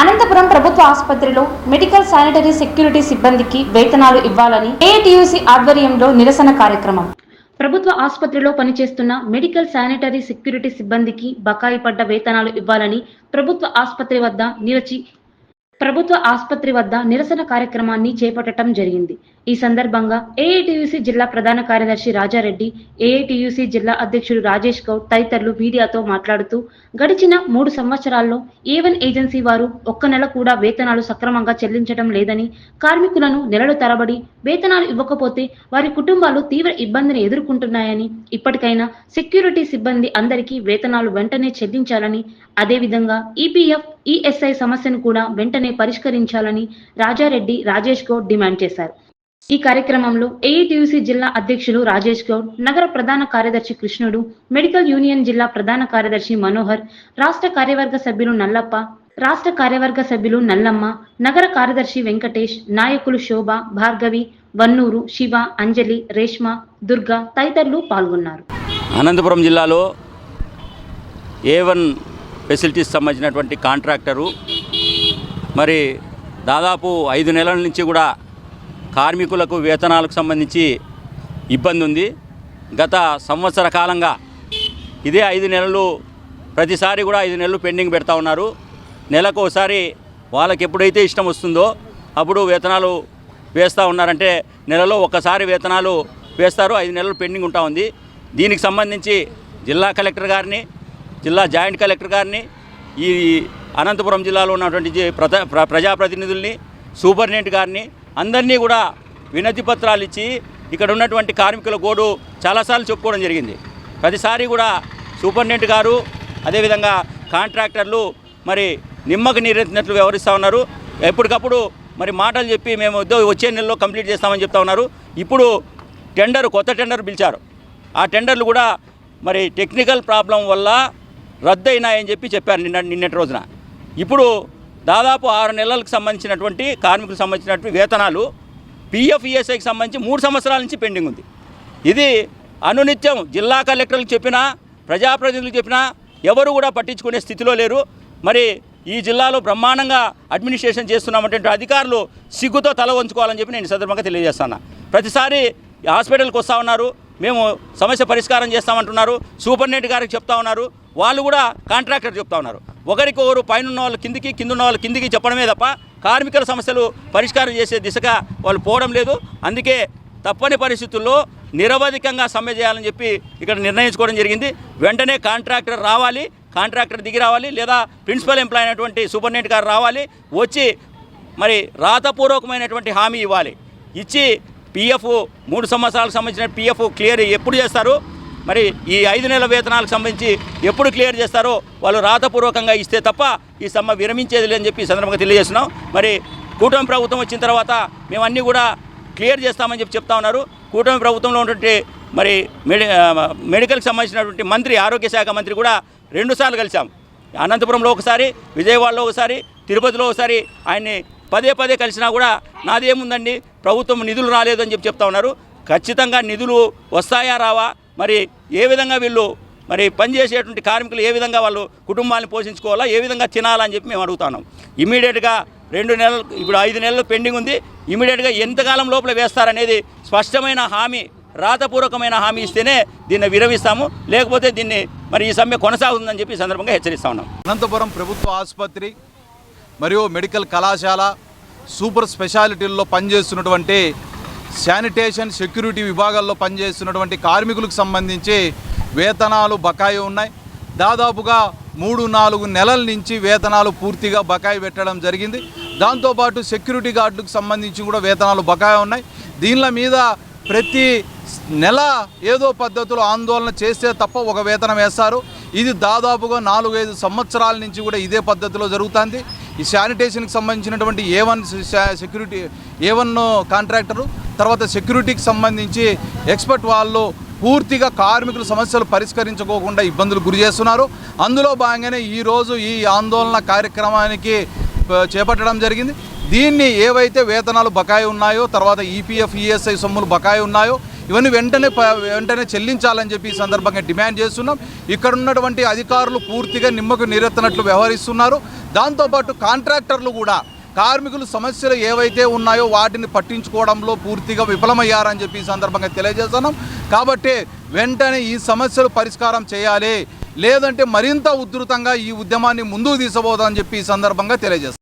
అనంతపురం ప్రభుత్వ ఆసుపత్రిలో medical sanitary security సిబ్బందికి వేతనాలు ఇవ్వాలని ఏటీయూసీ ఆధ్వర్యంలో నిరసన కార్యక్రమం. ప్రభుత్వ ఆసుపత్రిలో పనిచేస్తున్న మెడికల్ శానిటరీ సెక్యూరిటీ సిబ్బందికి బకాయి పడ్డ వేతనాలు ఇవ్వాలని ప్రభుత్వ ఆసుపత్రి వద్ద నిరచి ప్రభుత్వ ఆసుపత్రి వద్ద నిరసన కార్యక్రమాన్ని చేపట్టడం జరిగింది. ఈ సందర్భంగా ఏఐటియుసి జిల్లా ప్రధాన కార్యదర్శి రాజారెడ్డి ఏఐటియుసి జిల్లా అధ్యక్షుడు రాజేష్ గౌడ్ తదితరులు మీడియాతో మాట్లాడుతూ గడిచిన మూడు సంవత్సరాల్లో ఏవన్ ఏజెన్సీ వారు ఒక్క నెల కూడా వేతనాలు సక్రమంగా చెల్లించడం లేదని కార్మికులను నెలలు తరబడి వేతనాలు ఇవ్వకపోతే వారి కుటుంబాలు తీవ్ర ఇబ్బందిని ఎదుర్కొంటున్నాయని ఇప్పటికైనా సెక్యూరిటీ సిబ్బంది అందరికీ వేతనాలు వెంటనే చెల్లించాలని అదేవిధంగా ఈపీఎఫ్ ఈఎస్ఐ సమస్యను కూడా వెంటనే పరిష్కరించాలని రాజారెడ్డి రాజేష్ గౌడ్ డిమాండ్ చేశారు. ఈ కార్యక్రమంలో ఏఐటియుసి జిల్లా అధ్యక్షులు రాజేష్ గౌడ్ నగర ప్రధాన కార్యదర్శి కృష్ణుడు మెడికల్ యూనియన్ జిల్లా ప్రధాన కార్యదర్శి మనోహర్ రాష్ట్ర కార్యవర్గ సభ్యులు నల్లప్ప రాష్ట్ర కార్యవర్గ సభ్యులు నల్లమ్మ నగర కార్యదర్శి వెంకటేష్ నాయకులు శోభ భార్గవి వన్నూరు శివ అంజలి రేష్మ దుర్గా తదితరులు పాల్గొన్నారు. అనంతపురం జిల్లాలో ఏ వన్ ఫెసిలిటీస్ సంబంధించినటువంటి కాంట్రాక్టరు మరి దాదాపు ఐదు నెలల నుంచి కూడా కార్మికులకు వేతనాలకు సంబంధించి ఇబ్బంది ఉంది. గత సంవత్సర కాలంగా ఇదే ఐదు నెలలు ప్రతిసారి కూడా ఐదు నెలలు పెండింగ్ పెడతా ఉన్నారు. నెలకు ఒకసారి వాళ్ళకి ఎప్పుడైతే ఇష్టం వస్తుందో అప్పుడు వేతనాలు వేస్తూ ఉన్నారంటే నెలలో ఒక్కసారి వేతనాలు వేస్తారు. ఐదు నెలలు పెండింగ్ ఉంటా ఉంది. దీనికి సంబంధించి జిల్లా కలెక్టర్ గారిని జిల్లా జాయింట్ కలెక్టర్ గారిని ఈ అనంతపురం జిల్లాలో ఉన్నటువంటి ప్రజా ప్రజాప్రతినిధుల్ని సూపరింటెండెంట్ గారిని అందరినీ కూడా వినతి పత్రాలు ఇచ్చి ఇక్కడ ఉన్నటువంటి కార్మికుల గోడు చాలాసార్లు చెప్పుకోవడం జరిగింది. ప్రతిసారి కూడా సూపరింటెండెంట్ గారు అదేవిధంగా కాంట్రాక్టర్లు మరి నిమ్మకు నీరెత్తినట్లు వ్యవహరిస్తూ ఉన్నారు. ఎప్పటికప్పుడు మరి మాటలు చెప్పి మేము వచ్చే నెలలో కంప్లీట్ చేస్తామని చెప్తా ఉన్నారు. ఇప్పుడు టెండర్ కొత్త టెండర్ పిలిచారు. ఆ టెండర్లు కూడా మరి టెక్నికల్ ప్రాబ్లం వల్ల రద్దయినాయని చెప్పి చెప్పారు నిన్న నిన్నటి రోజున. ఇప్పుడు దాదాపు ఆరు నెలలకు సంబంధించినటువంటి కార్మికులకు సంబంధించినటువంటి వేతనాలు పిఎఫ్ ఈఎస్ఐకి సంబంధించి మూడు సంవత్సరాల నుంచి పెండింగ్ ఉంది. ఇది అనునిత్యం జిల్లా కలెక్టర్లకు చెప్పినా ప్రజాప్రతినిధులకు చెప్పినా ఎవరు కూడా పట్టించుకునే స్థితిలో లేరు. మరి ఈ జిల్లాలో బ్రహ్మాండంగా అడ్మినిస్ట్రేషన్ చేస్తున్నామంటే అధికారులు సిగ్గుతో తల వంచుకోవాలని చెప్పి నేను సందర్భంగా తెలియజేస్తాను. ప్రతిసారి హాస్పిటల్కి వస్తూ ఉన్నారు. మేము సమస్య పరిష్కారం చేస్తామంటున్నారు. సూపరింటెండెంట్ గారికి చెప్తా ఉన్నారు. వాళ్ళు కూడా కాంట్రాక్టర్ చెప్తా ఉన్నారు. ఒకరికొకరు పైన ఉన్న వాళ్ళు కిందికి కింద ఉన్న వాళ్ళు కిందికి చెప్పడమే తప్ప కార్మికుల సమస్యలు పరిష్కారం చేసే దిశగా వాళ్ళు పోవడం లేదు. అందుకే తప్పని పరిస్థితుల్లో నిరవధికంగా సమ్మె చేయాలని చెప్పి ఇక్కడ నిర్ణయించుకోవడం జరిగింది. వెంటనే కాంట్రాక్టర్ రావాలి కాంట్రాక్టర్ దిగి రావాలి లేదా ప్రిన్సిపల్ ఎంప్లాయ్ అయినటువంటి సూపరింటెండెంట్ గారు రావాలి వచ్చి మరి రాతపూర్వకమైనటువంటి హామీ ఇవ్వాలి. ఇచ్చి పిఎఫ్ మూడు సంవత్సరాలకు సంబంధించిన పిఎఫ్ క్లియర్ ఎప్పుడు చేస్తారు? మరి ఈ ఐదు నెలల వేతనాలకు సంబంధించి ఎప్పుడు క్లియర్ చేస్తారో వాళ్ళు రాతపూర్వకంగా ఇస్తే తప్ప ఈ సమ్మె విరమించేది లేదని చెప్పి సందర్భంగా తెలియజేస్తున్నాం. మరి కూటమి ప్రభుత్వం వచ్చిన తర్వాత మేమన్నీ కూడా క్లియర్ చేస్తామని చెప్పి చెప్తా ఉన్నారు. కూటమి ప్రభుత్వంలో ఉన్నటువంటి మరి మెడి మెడికల్కి సంబంధించినటువంటి మంత్రి ఆరోగ్య శాఖ మంత్రి కూడా రెండుసార్లు కలిసాం అనంతపురంలో ఒకసారి విజయవాడలో ఒకసారి తిరుపతిలో ఒకసారి ఆయన్ని పదే పదే కలిసినా కూడా నాదేముందండి? ప్రభుత్వం నిధులు రాలేదు అని చెప్పి చెప్తా ఉన్నారు. ఖచ్చితంగా నిధులు వస్తాయా రావా? మరి ఏ విధంగా వీళ్ళు మరి పనిచేసేటువంటి కార్మికులు ఏ విధంగా వాళ్ళు కుటుంబాన్ని పోషించుకోవాలా ఏ విధంగా తినాలని చెప్పి మేము అడుగుతున్నాం. ఇమీడియట్గా రెండు నెలలు ఇప్పుడు ఐదు నెలలు పెండింగ్ ఉంది. ఇమీడియట్గా ఎంతకాలం లోపల వేస్తారనేది స్పష్టమైన హామీ రాతపూర్వకమైన హామీ ఇస్తేనే దీన్ని విరమిస్తాము. లేకపోతే దీన్ని మరి ఈ సమ్మె కొనసాగుతుందని చెప్పి సందర్భంగా హెచ్చరిస్తా ఉన్నాం. అనంతపురం ప్రభుత్వ ఆసుపత్రి మరియు మెడికల్ కళాశాల సూపర్ స్పెషాలిటీల్లో పనిచేస్తున్నటువంటి శానిటేషన్ సెక్యూరిటీ విభాగాల్లో పనిచేస్తున్నటువంటి కార్మికులకు సంబంధించి వేతనాలు బకాయి ఉన్నాయి. దాదాపుగా మూడు నాలుగు నెలల నుంచి వేతనాలు పూర్తిగా బకాయి పెట్టడం జరిగింది. దాంతోపాటు సెక్యూరిటీ గార్డులకు సంబంధించి కూడా వేతనాలు బకాయి ఉన్నాయి. దీనిల మీద ప్రతి నెల ఏదో పద్ధతిలో ఆందోళన చేస్తే తప్ప ఒక వేతనం వేస్తారు. ఇది దాదాపుగా నాలుగైదు సంవత్సరాల నుంచి కూడా ఇదే పద్ధతిలో జరుగుతుంది. ఈ శానిటేషన్కి సంబంధించినటువంటి A one security A one contractor తర్వాత సెక్యూరిటీకి సంబంధించి ఎక్స్పర్ట్ వాళ్ళు పూర్తిగా కార్మికుల సమస్యలు పరిష్కరించుకోకుండా ఇబ్బందులు గురి చేస్తున్నారు. అందులో భాగంగానే ఈరోజు ఈ ఆందోళన కార్యక్రమానికి చేపట్టడం జరిగింది. దీన్ని ఏవైతే వేతనాలు బకాయి ఉన్నాయో తర్వాత ఈపీఎఫ్ ఈఎస్ఐ సొమ్ములు బకాయి ఉన్నాయో ఇవన్నీ వెంటనే వెంటనే చెల్లించాలని చెప్పి ఈ సందర్భంగా డిమాండ్ చేస్తున్నాం. ఇక్కడ ఉన్నటువంటి అధికారులు పూర్తిగా నిమ్మకు నీరెత్తనట్లు వ్యవహరిస్తున్నారు. దాంతోపాటు కాంట్రాక్టర్లు కూడా కార్మికులు సమస్యలు ఏవైతే ఉన్నాయో వాటిని పట్టించుకోవడంలో పూర్తిగా విఫలమయ్యారని చెప్పి ఈ సందర్భంగా తెలియజేస్తున్నాం. కాబట్టి వెంటనే ఈ సమస్యలు పరిష్కారం చేయాలి. లేదంటే మరింత ఉధృతంగా ఈ ఉద్యమాన్ని ముందుకు తీసుకోబోదని చెప్పి ఈ సందర్భంగా తెలియజేస్తాం